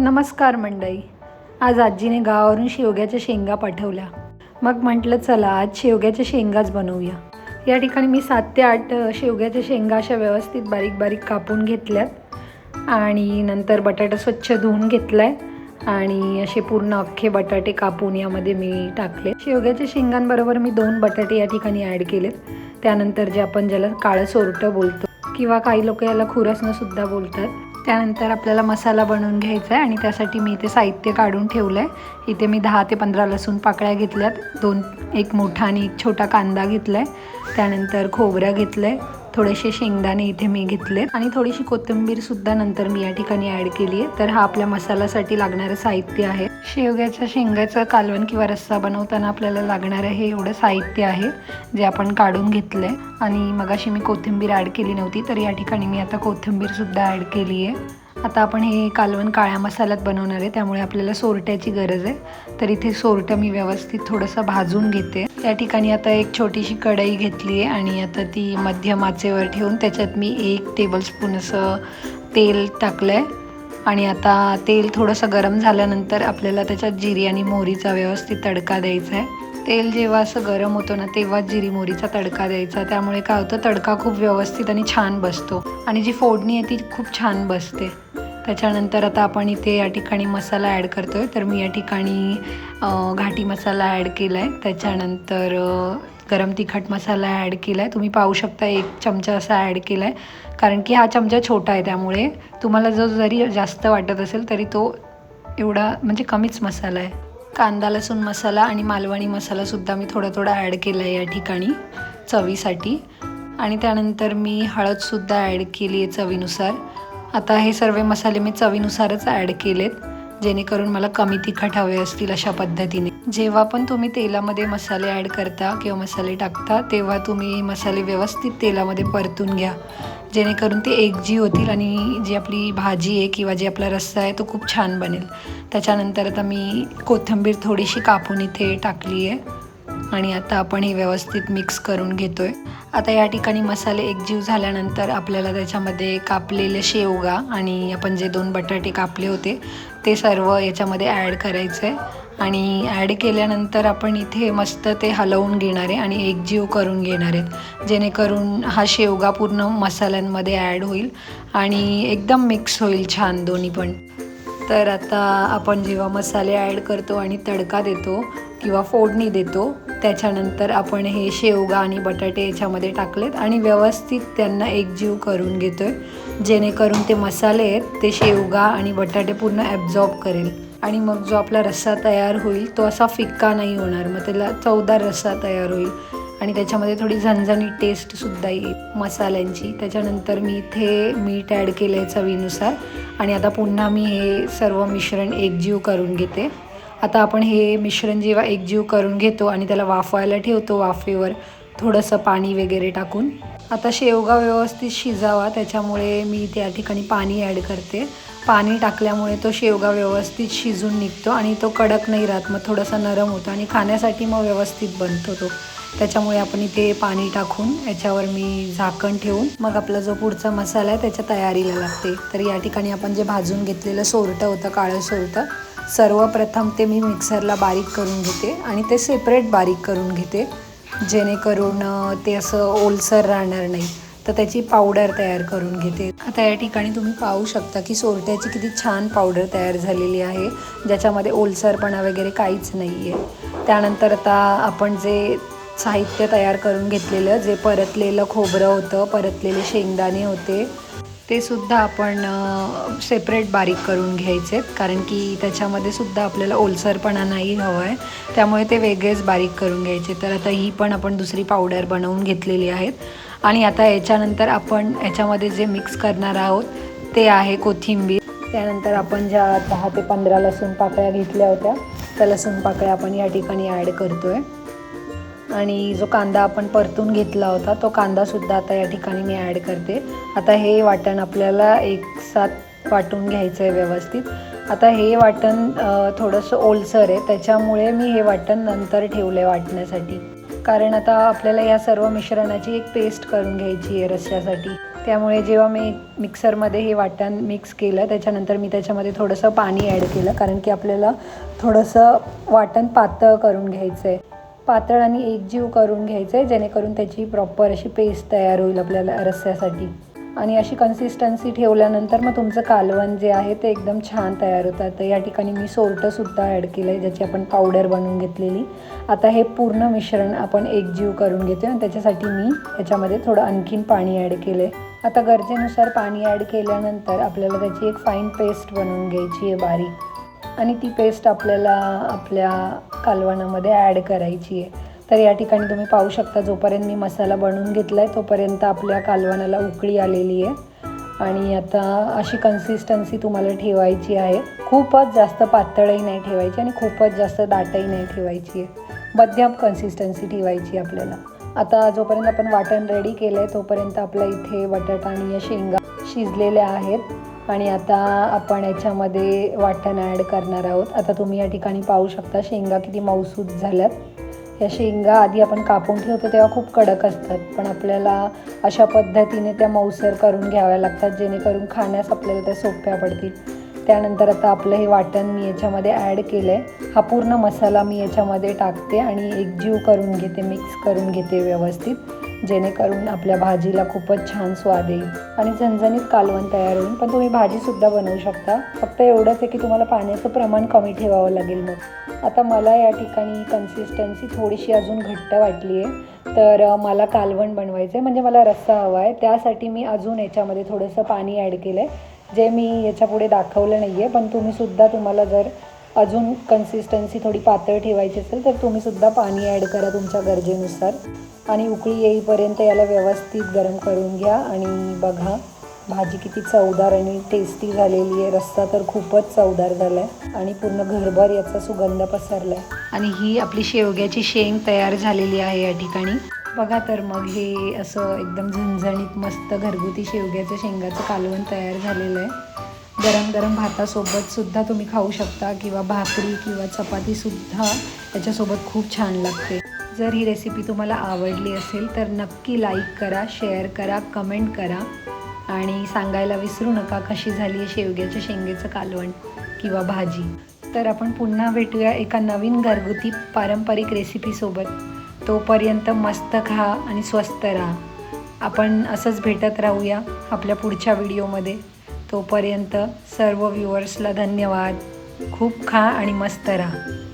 नमस्कार मंडई आज आजीने गावावरून शेवग्याच्या शेंगा पाठवल्या. मग म्हटलं चला आज शेवग्याच्या शेंगाच बनवूया. या ठिकाणी मी सात ते आठ शेवग्याच्या शेंगा अशा व्यवस्थित बारीक बारीक कापून घेतल्यात. आणि नंतर बटाटा स्वच्छ धुवून घेतलाय. आणि असे पूर्ण अख्खे बटाटे कापून यामध्ये मी टाकले. शेवग्याच्या शेंगांबरोबर मी दोन बटाटे या ठिकाणी ॲड केलेत. त्यानंतर जे आपण ज्याला काळं सोरटं बोलतो किंवा काही लोक याला खुरसणंसुद्धा बोलतात त्यानंतर आपल्याला मसाला बनवून घ्यायचा आहे आणि त्यासाठी मी इथे साहित्य काढून ठेवलं आहे इथे मी दहा ते पंधरा लसूण पाकळ्या घेतल्यात. दोन एक मोठा आणि एक छोटा कांदा घेतला आहे त्यानंतर खोबरं घेतलं आहे थोडेसे शेंगदाणे इथे मी घेतले आणि थोडीशी कोथिंबीरसुद्धा नंतर मी या ठिकाणी ॲड केली आहे. तर हा आपल्या मसाल्यासाठी लागणारं साहित्य आहे. शेवग्याच्या शेंगाचं कालवण किंवा रस्सा बनवताना आपल्याला लागणारं हे एवढं साहित्य आहे जे आपण काढून घेतलं आहे आणि मगाशी मी कोथिंबीर ॲड केली नव्हती तर या ठिकाणी मी आता कोथिंबीरसुद्धा ॲड केली आहे. आता आपण हे कालवण काळ्या मसाल्यात बनवणार आहे त्यामुळे आपल्याला सोरट्याची गरज आहे. तर इथे सोरटं मी व्यवस्थित थोडंसं भाजून घेते. त्या ठिकाणी आता एक छोटीशी कढई घेतली आहे आणि आता ती मध्यम आचेवर ठेवून त्याच्यात मी एक टेबलस्पून असं तेल टाकलं आहे आणि आता तेल थोडंसं गरम झाल्यानंतर आपल्याला त्याच्यात जिरी आणि मोहरीचा व्यवस्थित तडका द्यायचा आहे तेल जेव्हा असं गरम होतं ना तेव्हाच जिरी मोहरीचा तडका द्यायचा. त्यामुळे काय होतं तडका खूप व्यवस्थित आणि छान बसतो. आणि जी फोडणी आहे ती खूप छान बसते. त्याच्यानंतर आता आपण इथे या ठिकाणी मसाला ॲड करतो आहे तर मी या ठिकाणी घाटी मसाला ॲड केला आहे त्याच्यानंतर गरम तिखट मसाला ॲड केला आहे तुम्ही पाहू शकता एक चमचा असा ॲड केला आहे कारण की हा चमचा छोटा आहे त्यामुळे तुम्हाला जो जरी जास्त वाटत असेल तरी तो एवढा म्हणजे कमीच मसाला आहे. कांदा लसूण मसाला आणि मालवणी मसालासुद्धा मी थोडा थोडा ॲड केला आहे या ठिकाणी चवीसाठी. आणि त्यानंतर मी हळदसुद्धा ॲड केली आहे चवीनुसार. आता हे सर्व मसाले मी चवीनुसारच ॲड केलेत जेणेकरून मला कमी तिखट हवे असतील अशा पद्धतीने. जेव्हा पण तुम्ही तेलामध्ये मसाले ॲड करता किंवा मसाले टाकता तेव्हा तुम्ही मसाले व्यवस्थित तेलामध्ये परतून घ्या. जेणेकरून ते एकजीव होतील आणि जी आपली भाजी आहे किंवा जे आपला रस्सा आहे तो खूप छान बनेल. त्याच्यानंतर आता मी कोथिंबीर थोडीशी कापून इथे टाकली आहे. आणि आता आपण हे व्यवस्थित मिक्स करून घेतो आहे आता या ठिकाणी मसाले एकजीव झाल्यानंतर आपल्याला त्याच्यामध्ये कापलेले शेवगा आणि आपण जे दोन बटाटे कापले होते ते सर्व याच्यामध्ये ॲड करायचं आहे आणि ॲड केल्यानंतर आपण इथे मस्त ते हलवून घेणार आहे आणि एकजीव करून घेणार आहेत. जेणेकरून हा शेवगा पूर्ण मसाल्यांमध्ये ॲड होईल आणि एकदम मिक्स होईल छान दोन्ही पण. तर आता आपण जेव्हा मसाले ॲड करतो आणि तडका देतो किंवा फोडणी देतो त्याच्यानंतर आपण हे शेवगा आणि बटाटे याच्यामध्ये टाकलेत आणि व्यवस्थित त्यांना एकजीव करून घेतो आहे जेणेकरून ते मसाले आहेत ते शेवगा आणि बटाटे पूर्ण ॲब्झॉर्ब करेल. आणि मग जो आपला रस्सा तयार होईल तो असा फिक्का नाही होणार. मग त्याला चवदार रस्सा तयार होईल. आणि त्याच्यामध्ये थोडी झणझणी टेस्टसुद्धा येईल मसाल्यांची. त्याच्यानंतर मी इथे मीठ ॲड केलं आहे चवीनुसार. आणि आता पुन्हा मी हे सर्व मिश्रण एकजीव करून घेते. आता आपण हे मिश्रण जेव्हा एकजीव करून घेतो आणि त्याला वाफवायला ठेवतो वाफेवर थोडंसं पाणी वगैरे टाकून. आता शेवगा व्यवस्थित शिजावा त्याच्यामुळे मी त्या ठिकाणी पाणी ॲड करते. पाणी टाकल्यामुळे तो शेवगा व्यवस्थित शिजून निघतो आणि तो कडक नाही राहत मग थोडासा नरम होतो आणि खाण्यासाठी मग व्यवस्थित बनतो तो. त्याच्यामुळे आपण इथे पाणी टाकून याच्यावर मी झाकण ठेवून मग आपला जो पुढचा मसाला आहे त्याच्या तयारीला लागते. तर या ठिकाणी आपण जे भाजून घेतलेलं सोरटं होतं काळं सोरटं सर्वप्रथम ते मी मिक्सरला बारीक करून घेते आणि ते सेपरेट बारीक करून घेते. जेणेकरून ते असं ओलसर राहणार नाही. तर त्याची पावडर तयार करून घेते. आता या ठिकाणी तुम्ही पाहू शकता की सोरट्याची किती छान पावडर तयार झालेली आहे. ज्याच्यामध्ये ओलसरपणा वगैरे काहीच नाही आहे त्यानंतर आता आपण जे साहित्य तयार करून घेतलेलं जे परतलेलं खोबरं होतं परतलेले शेंगदाणे होते ते सुद्धा आपण सेपरेट बारीक करून घ्यायचे कारण की त्याच्यामध्ये सुद्धा आपल्याला ओलसरपणा नाही हवा आहे त्यामुळे ते वेगळेच बारीक करून घ्यायचे. तर आता ही पण आपण दुसरी पावडर बनवून घेतलेली आहेत. आणि आता याच्यानंतर आपण याच्यामध्ये जे मिक्स करणार आहोत ते आहे कोथिंबीर. त्यानंतर आपण ज्या दहा ते पंधरा लसूण पाकळ्या घेतल्या होत्या त्या लसूण पाकळ्या आपण या ठिकाणी ॲड करतो आहे आणि जो कांदा आपण परतून घेतला होता तो कांदासुद्धा आता या ठिकाणी मी ॲड करते. आता हे वाटण आपल्याला एक साथ वाटून घ्यायचं आहे व्यवस्थित. आता हे वाटण थोडंसं ओलसर आहे त्याच्यामुळे मी हे वाटण नंतर ठेवलं आहे वाटण्यासाठी. कारण आता आपल्याला या सर्व मिश्रणाची एक पेस्ट करून घ्यायची आहे रस्स्यासाठी त्यामुळे जेव्हा मी मिक्सरमध्ये हे वाटण मिक्स केलं त्याच्यानंतर मी त्याच्यामध्ये थोडंसं पाणी ॲड केलं कारण की आपल्याला थोडंसं वाटण पातळ करून घ्यायचं आहे पातळ आणि एकजीव करून घ्यायचं आहे जेणेकरून त्याची प्रॉपर अशी पेस्ट तयार होईल आपल्याला रस्स्यासाठी आणि अशी कन्सिस्टन्सी ठेवल्यानंतर मग तुमचं कालवण जे आहे ते एकदम छान तयार होतं तर या ठिकाणी मी सोरटंसुद्धा ॲड केलं आहे ज्याची आपण पावडर बनवून घेतलेली. आता हे पूर्ण मिश्रण आपण एकजीव करून घेतो आणि त्याच्यासाठी मी याच्यामध्ये थोडं आणखीन पाणी ॲड केलं आहे आता गरजेनुसार पाणी ॲड केल्यानंतर आपल्याला त्याची एक फाईन पेस्ट बनवून घ्यायची आहे बारीक. आणि ती पेस्ट आपल्याला आपल्या कालवणामध्ये ॲड करायची आहे. तर या ठिकाणी तुम्ही पाहू शकता जोपर्यंत मी मसाला बनवून घेतला आहे तोपर्यंत आपल्या कालवणाला उकळी आलेली आहे. आणि आता अशी कन्सिस्टन्सी तुम्हाला ठेवायची आहे. खूपच जास्त पातळही नाही ठेवायची आणि खूपच जास्त दाटही नाही ठेवायची आहे. मध्यम कन्सिस्टन्सी ठेवायची आहे आपल्याला. आता जोपर्यंत आपण वाटण रेडी केलं आहे तोपर्यंत आपल्या इथे बटाटा आणि या शेंगा शिजलेल्या आहेत. आणि आता आपण याच्यामध्ये वाटण ॲड करणार आहोत. आता तुम्ही या ठिकाणी पाहू शकता शेंगा किती मऊसूद झाल्यात. या शेंगा आधी आपण कापून ठेवतो तेव्हा खूप कडक असतात. पण आपल्याला अशा पद्धतीने त्या मऊसर करून घ्याव्या लागतात जेणेकरून खाण्यास आपल्याला त्या सोप्या पडतील. त्यानंतर आता आपलं हे वाटण मी याच्यामध्ये ॲड केलं आहे हा पूर्ण मसाला मी याच्यामध्ये टाकते आणि एकजीव करून घेते मिक्स करून घेते व्यवस्थित. जेणेकरून आपल्या भाजीला खूपच छान स्वाद येईल. आणि झणझणीत कालवण तयार होईल. पण तुम्ही भाजीसुद्धा बनवू शकता. फक्त एवढंच आहे की तुम्हाला पाण्याचं प्रमाण कमी ठेवावं लागेल मग. आता मला या ठिकाणी कन्सिस्टन्सी थोडीशी अजून घट्ट वाटली आहे. तर मला कालवण बनवायचं आहे. म्हणजे मला रस्सा हवा आहे. त्यासाठी मी अजून याच्यामध्ये थोडंसं पाणी ॲड केलं आहे जे मी याच्यापुढे दाखवलं नाही आहे पण तुम्हीसुद्धा तुम्हाला जर अजून कन्सिस्टन्सी थोडी पातळ ठेवायची असेल तर तुम्हीसुद्धा पाणी ॲड करा तुमच्या गरजेनुसार. आणि उकळी येईपर्यंत याला व्यवस्थित गरम करून घ्या. आणि बघा भाजी किती चवदार आणि टेस्टी झालेली आहे. रस्सा तर खूपच चवदार झाला आहे आणि पूर्ण घरभर याचा सुगंध पसरला आहे आणि ही आपली शेवग्याची शेंग तयार झालेली आहे या ठिकाणी. बघा तर मग हे असं एकदम झणझणीत मस्त घरगुती शेवग्याचं शेंगाचं कालवण तयार झालेलं आहे. गरम गरम भातासोबत सुद्धा तुम्ही खाऊ शकता किंवा भाकरी किंवा चपातीसुद्धा त्याच्यासोबत खूप छान लागते. जर ही रेसिपी तुम्हाला आवडली असेल तर नक्की लाईक करा शेअर करा कमेंट करा आणि सांगायला विसरू नका कशी झाली आहे शेवग्याच्या शेंगेचं कालवण किंवा भाजी. तर आपण पुन्हा भेटूया एका नवीन घरगुती पारंपरिक रेसिपीसोबत तोपर्यंत मस्त खा आणि स्वस्त राहा. आपण असंच भेटत राहूया आपल्या पुढच्या व्हिडिओमध्ये तोपर्यंत सर्व व्ह्युअर्सला धन्यवाद. खूप खा आणि मस्त राहा.